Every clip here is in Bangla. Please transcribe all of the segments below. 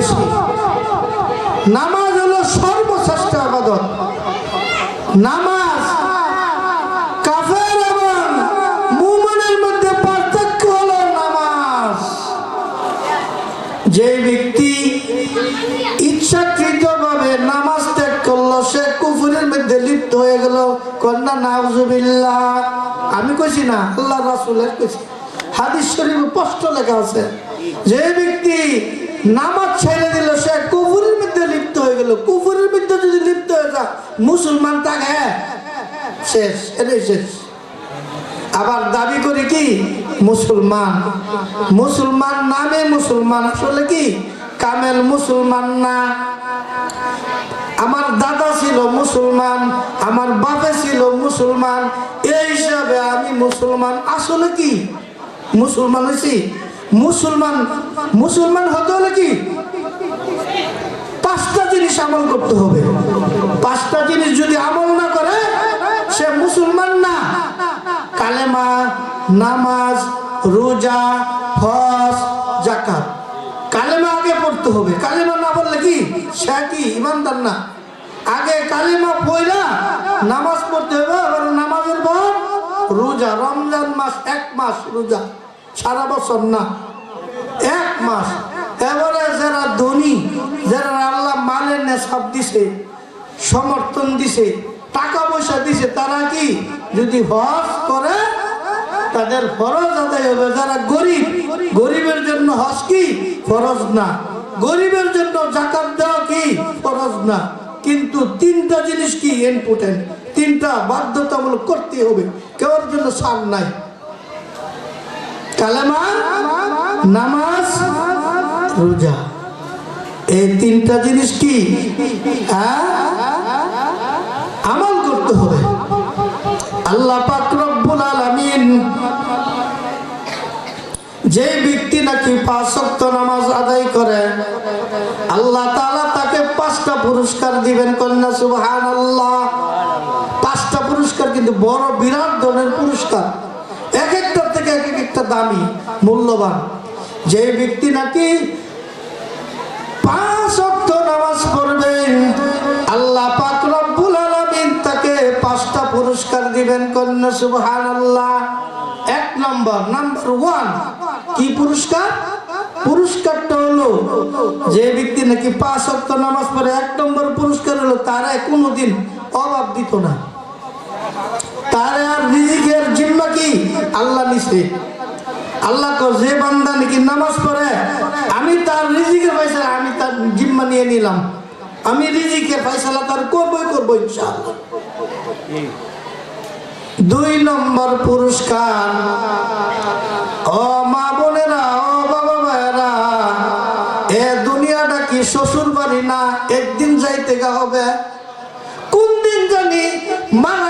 বেশি নামাজ হলো সর্বশ্রেষ্ঠ আবাদত। নামাজ কাফের এবং মুমিনের মধ্যে পার্থক্য হলো নামাজ। যে ব্যক্তি ইচ্ছাকৃতভাবে নামাজ ত্যাগ করল, সে কুফুরের মধ্যে লিপ্ত হয়ে গেল, কন্যা, নাউজুবিল্লাহ। আমি কইছি না আল্লাহ রাসূলের কইছি। হাদিস শরীফে স্পষ্ট লেখা আছে, যে ব্যক্তি নামাজ ছেড়ে দিল, সে কুফুরের মধ্যে লিপ্ত হয়ে গেল। কুফুরের মধ্যে যদি লিপ্ত হয়ে যায়, মুসলমান থাকে শেষ, এটাই শেষ। আবার দাবি করে কি? মুসলমান। মুসলমান নামে মুসলমান, আসলে কি? কামেল মুসলমান না। আমার দাদা ছিল মুসলমান, আমার বাপে ছিল মুসলমান। এই হিসাবে আমি মুসলমান। আসলে কি? মুসলমান হয়েছি? মুসলমান মুসলমান হতে হলে কি? পাঁচটা জিনিস আমল করতে হবে। পাঁচটা জিনিস যদি আমল না করে, সে মুসলমান না। কালেমা, নামাজ, রোজা, হজ জাকাত কালেমা আগে পড়তে হবে। কালেমা না পড়লে কি? সে কি? ইমানদার না। আগে কালেমা পড়া, নামাজ পড়তে হবে। আবার নামাজের পর রোজা, রমজান মাস, এক মাস রোজা। সারা বছর না। এক মাস। এবারে যারা ধনী, যারা আল্লাহ মালের নেশাব দিছে, সমর্থন দিছে, টাকা পয়সা দিছে, তারা কি যদি হজ করে, তাদের ফরজ আদায় হবে। যারা গরিব, গরিবের জন্য হজ কি? ফরজ না। গরিবের জন্য জাকাত দেওয়া কি? ফরজ না। কিন্তু তিনটা জিনিস কি ইম্পর্টেন্ট তিনটা বাধ্যতামূলক করতে হবে। কেউর জন্য সার নাই। কালেমা, নামাজ, রোজা। এই তিনটা জিনিস কি? হ্যাঁ? আমল করতে হবে। আল্লাহ পাক আলামিন যে ব্যক্তি নাকি পাঁচ ওয়াক্ত নামাজ আদায় করে, আল্লাহ তাআলা তাকে পাঁচটা পুরস্কার দিবেন কন্যা সুবহানাল্লাহ। পাঁচটা পুরস্কার কিন্তু বড় বিরাট ধরনের পুরস্কার এক একটা থেকে এক একটা দামি, মূল্যবান। যে ব্যক্তি নাকি পাঁচ অক্ট নামাজ পড়বেন আল্লাহ পাক রব্বুল আলামিন তাকে পাঁচটা পুরস্কার দিবেন কন্যা, সুবহানাল্লাহ। এক নম্বর, নাম্বার ওয়ান, কি পুরস্কার? পুরস্কারটা হলো, যে ব্যক্তি নাকি পাঁচ অক্ট নামাজ পড়ে, এক নম্বর পুরস্কার হলো, তারা কোনোদিন অভাব দিত না। তার আর রিজিকের জিম্মা কি? আল্লাহ নিছে আল্লাহ যে বান্দা নাকি নামাজ পড়ে, আমি তার রিজিকের পয়সা আমি তার জিম্মা নিয়ে নিলাম। আমি রিজিকের ফয়সালা তার করবই করব ইনশাআল্লাহ। দুই নম্বর পুরস্কার। ও মা বোনেরা, ও বাবা ভাইয়েরা এ দুনিয়াটা কি শ্বশুর বাড়ি না একদিন যাইতে গা হবে? কোন দিন জানি মারা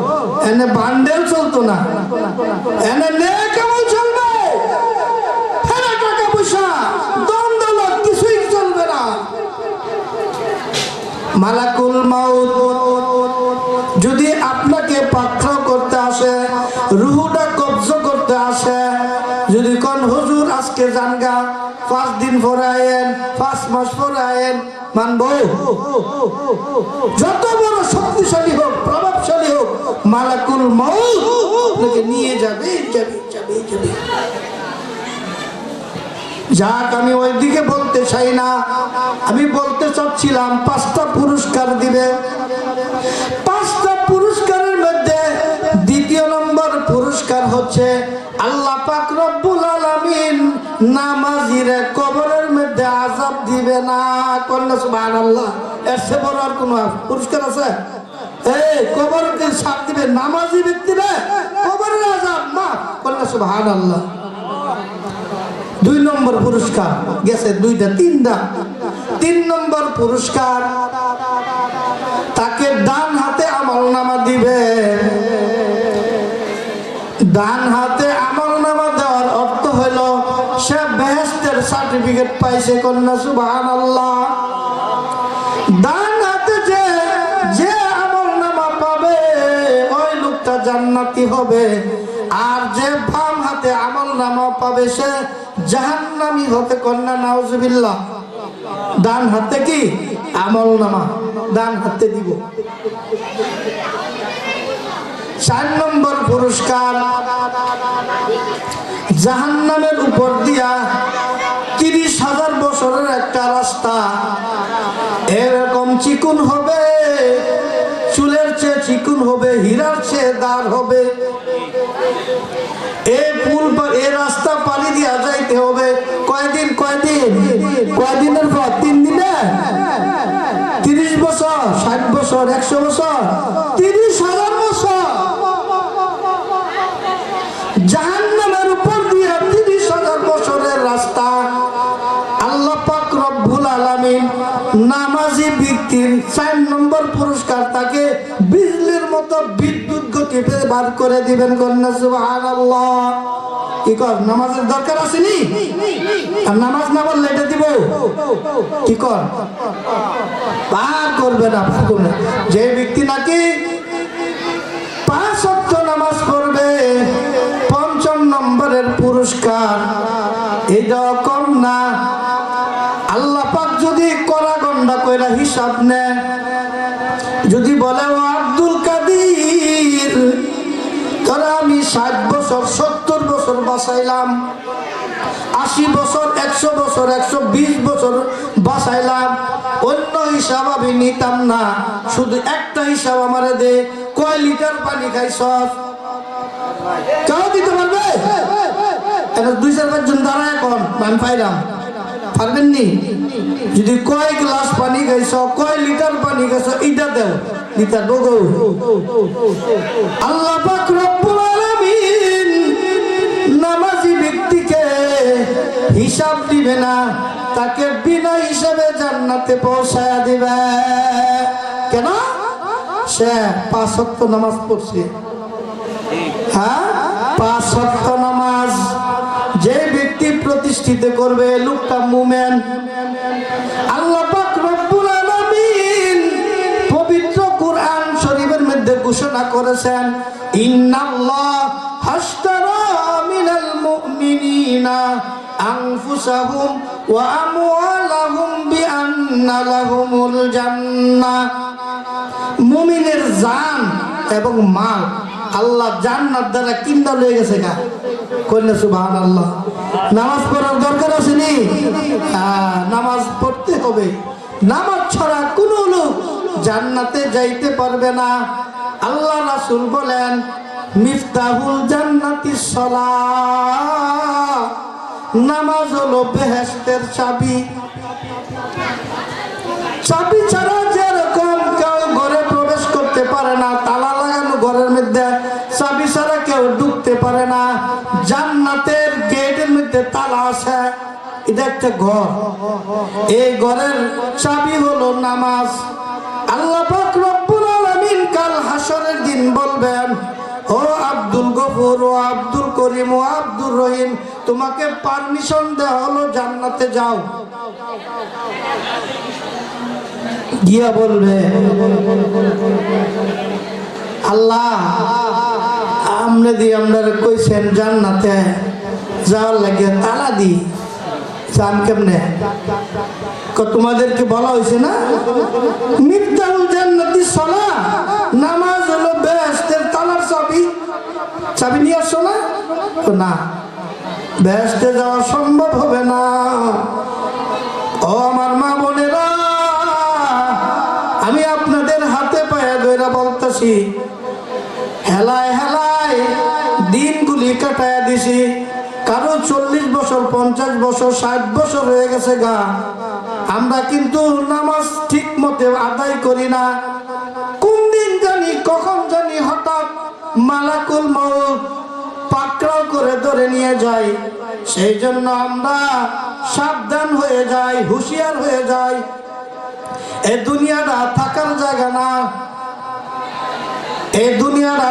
এনে বান্ডেল চলতো না। এনে নে কেমন চলবে। কিছুই মালাকুল মাউত, যদি আপনাকে পাত্র করতে আসে, রুহুটা কবজ করতে আসে, যদি কোন, হুজুর, আজকে জানগা, পাঁচ দিন পরে আয়েন, পাঁচ মাস পরে আয়েন, মানবো? যত বড় শক্তিশালী হোক মালাকুল মাউত আপনাকে নিয়ে যাবে যাবে যাবে যাবে। যাক, আমি ওই দিকে বলতে চাই না। আমি বলতে চাচ্ছিলাম, পাঁচটা পুরস্কার দিবে। পাঁচটা পুরস্কারের মধ্যে দ্বিতীয় নম্বর পুরস্কার হচ্ছে আল্লাহ পাক রব্বুল আলামিন নামাজিরে কবরের মধ্যে আযাব দিবে না। কন্যা সুবহানাল্লাহ, এর সে বড় আর কোনো পুরস্কার আছে? কবরকে দিবে, নামাজি কবরের না কন্যা সুবহানাল্লাহ। দুই নম্বর পুরস্কার, গেছে দুইটা, তিনটা। তিন নম্বর পুরস্কার, তাকে ডান হাতে আমল নামা দিবে। ডান হাতে আমল নামা দেওয়ার অর্থ হইল সে বেহেস্তের সার্টিফিকেট পাইছে কন্যা সুবাহান আল্লাহ জান্নাতি হবে? আর যে বাম হাতে আমল নামা পাবে সে জাহান্নামি হতে কন্যা, নাউজুবিল্লাহ। ডান হাতে কি? আমল নামা। ডান হাতে দিব। চার নম্বর পুরস্কার। জাহান্নামের উপর দিয়া তিরিশ হাজার বছরের একটা রাস্তা। এরকম চিকুন হবে হীরার চেয়ে দাঁড় হবে। এই পুল এই রাস্তা পানি দিয়া যাইতে হবে। কয়দিন কয়দিন? কয়দিনের পর? তিন দিনে? তিরিশ বছর, ষাট বছর, একশো বছর? তিরিশ হাজার বছর? জাহান্নামের উপর দিয়ে তিরিশ হাজার বছরের রাস্তা। আল্লাহ রব্বুল আলামিন নামাজি ব্যক্তির তাকে বিজলির মতো বিদ্যুৎ বার করে দিবেন কন্যা কি কর, নামাজের দরকার আসেনি? আর নামাজ না বললে এটা দিব? কি কর? পার করবে না পার করবে যে ব্যক্তি নাকি পাঁচ নামাজ পড়বে, পঞ্চম নম্বরের পুরস্কার এটা কম না। আল্লাহ পাক যদি করা গন্ডা কইরা হিসাব নেয় বছর সত্তর বছর বাঁচাইলাম, আশি বছর, একশো বছর, একশো বিশ বছর বাঁচাইলাম। অন্য হিসাব আমি নিতাম না, শুধু একটা হিসাব আমারে দে, কয় লিটার পানি খাইছ? কেউ দিতে পারবে? দুই চার পাঁচজন দাঁড়ায় এখন, আমি পাইলাম। পারবেন নি? যদি কয় গ্লাস পানি খাইছ, কয় লিটার পানি খাইছ এটা দেও, লিটার আল্লাহ পাক রব্বুল হিসাব দিবে না, তাকে বিনা হিসাবে জান্নাতে পৌঁছায়া দিবে। কেন? সে পাঁচ ওয়াক্ত নামাজ পড়ছে। হ্যাঁ? পাঁচ ওয়াক্ত নামাজ। যে ব্যক্তি প্রতিষ্ঠিত করবে, লোকটা মুমেন। আল্লাহ পবিত্র কোরআন শরীফের মধ্যে ঘোষণা করেছেন, ইন্নাল্লাহ ওয়া আমওয়ালাহুম বিআন্না লাহুমুল জান্নাহ মুমিনের জান এবং মাল আল্লাহ জান্নাত দ্বারা কিন্দা লয়ে গেছে গা। কন্যা সুবহান আল্লাহ নামাজ পড়ার দরকার আছে নি? হ্যাঁ, নামাজ পড়তে হবে। নামাজ ছাড়া কোনো লোক জান্নাতে যাইতে পারবে না। আল্লাহ রাসূল বলেন মিফতাহুল জান্নাতি সলাহ নামাজ হলো বেহেশতের চাবি। চাবি ছাড়া যেরকম কেউ ঘরে প্রবেশ করতে পারে না, তালা লাগানো ঘরের মধ্যে চাবি ছাড়া কেউ ঢুকতে পারে না। জান্নাতের গেটের মধ্যে তালা আছে, এটা একটা ঘর। এই ঘরের চাবি হলো নামাজ। আল্লাহ কাল হাসরের দিন বলবেন গফুর ও আব্দুল করিম ও আব্দুর রহিম, তোমাকে পারমিশন দেওয়া হলো জান্নাতে যাও। গিয়া বলবে, আল্লাহ আমরা দি আমরা কইছেন জান্নাতে যাওয়ার লাগে তালা দি যান কেমনে? তোমাদেরকে বলা হয়েছে না? মিফতাহুল জান্নাতি সলা, নামাজ হলো চাবি নিয়ে আসছো না? তো না। বেহেশতে যাওয়া সম্ভব হবে না। ও আমার মা বোনেরা, আমি আপনাদের হাতে পায়ে ধরে বলতেছি, হেলায় হেলায় দিনগুলি কাটায় দিছি। কারও চল্লিশ বছর, পঞ্চাশ বছর, ষাট বছর হয়ে গেছে গা। আমরা কিন্তু নামাজ ঠিক মতে আদায় করি না। মালাকুল মৌত পাকড়াও করে ধরে নিয়ে যায়। সেই জন্য আমরা সাবধান হয়ে যাই, হুঁশিয়ার হয়ে যাই। এ দুনিয়াটা থাকার জায়গা না। এ দুনিয়াটা